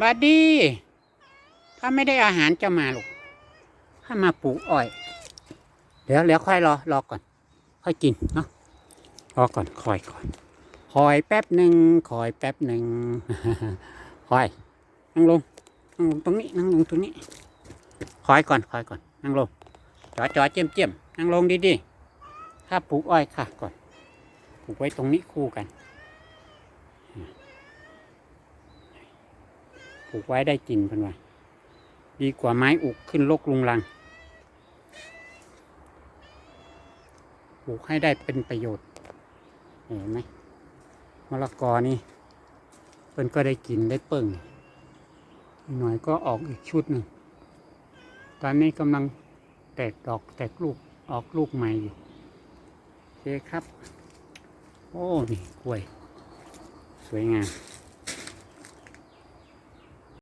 บัดดี้ถ้าไม่ได้อาหารจะมาลูกถ้ามาปลูกอ้อย เดี๋ยวเดี๋ยวค่อยรอรอก่อน ค่อยกินเนาะรอก่อนคอยก่อนคอยแป๊บหนึ่งคอยแป๊บหนึ่งคอยนั่งลงนั่งลงตรงนี้นั่งลงตรงนี้คอยก่อนคอยก่อนนั่งลงจอจอเจียมเจียมนั่งลงดีๆถ้าปลูกอ้อยค่ะก่อนปลูกไว้ตรงนี้คู่กัน ปลูกไว้ได้กินเป็นว่าดีกว่าไม้อุกขึ้นลกลุงลังปลูกให้ได้เป็นประโยชน์ เห็นไหมมะละกอนี่เพิ่นก็ได้กินได้เปิ่งหน่อยก็ออกอีกชุดหนึ่งตอนนี้กำลังแตกดอกแตกลูกออกลูกใหม่อยู่โอเคครับ โอ้นี่กล้วย สวยงาม